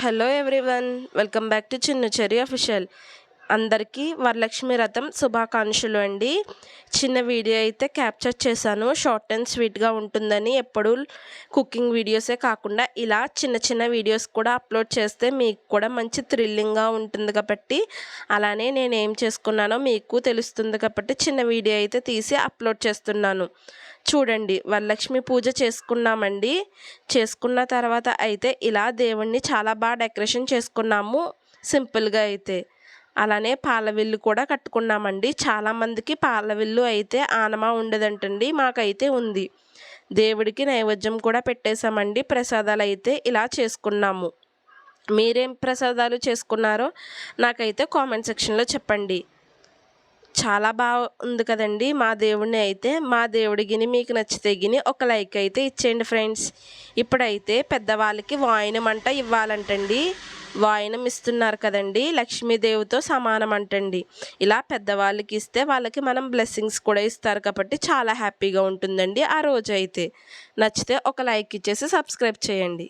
hello everyone welcome back to Chinna Cheri official అందరికీ వరలక్ష్మి రథం శుభాకాంక్షలు అండి. చిన్న వీడియో అయితే క్యాప్చర్ చేశాను. షార్ట్ అండ్ స్వీట్గా ఉంటుందని ఎప్పుడు కుకింగ్ వీడియోసే కాకుండా ఇలా చిన్న చిన్న వీడియోస్ కూడా అప్లోడ్ చేస్తే మీకు కూడా మంచి థ్రిల్లింగ్గా ఉంటుంది కాబట్టి అలానే నేను ఏం చేసుకున్నానో మీకు తెలుస్తుంది కాబట్టి చిన్న వీడియో అయితే తీసి అప్లోడ్ చేస్తున్నాను. చూడండి వరలక్ష్మి పూజ చేసుకున్నామండి. చేసుకున్న తర్వాత అయితే ఇలా దేవుణ్ణి చాలా బాగా డెకరేషన్ చేసుకున్నాము. సింపుల్గా అయితే. అలానే పాలవిల్లు కూడా కట్టుకున్నామండి. చాలామందికి పాలవిల్లు అయితే ఆనమా ఉండదంటండి మాకైతే ఉంది. దేవుడికి నైవేద్యం కూడా పెట్టేశామండి ప్రసాదాలు అయితే ఇలా చేసుకున్నాము. మీరేం ప్రసాదాలు చేసుకున్నారో నాకైతే కామెంట్ సెక్షన్లో చెప్పండి. చాలా బాగుంది కదండి మా దేవుడిని అయితే మా దేవుడి గిని మీకు నచ్చితే గిని ఒక లైక్ అయితే ఇచ్చేయండి ఫ్రెండ్స్. ఇప్పుడైతే పెద్దవాళ్ళకి వాయినం అంట ఇవ్వాలంటండి. వాయినం ఇస్తున్నారు కదండి లక్ష్మీదేవితో సమానం అంటండి. ఇలా పెద్దవాళ్ళకి ఇస్తే వాళ్ళకి మనం బ్లెస్సింగ్స్ కూడా ఇస్తారు కాబట్టి చాలా హ్యాపీగా ఉంటుందండి ఆ రోజు అయితే నచ్చితే ఒక లైక్ ఇచ్చేసి సబ్స్క్రైబ్ చేయండి.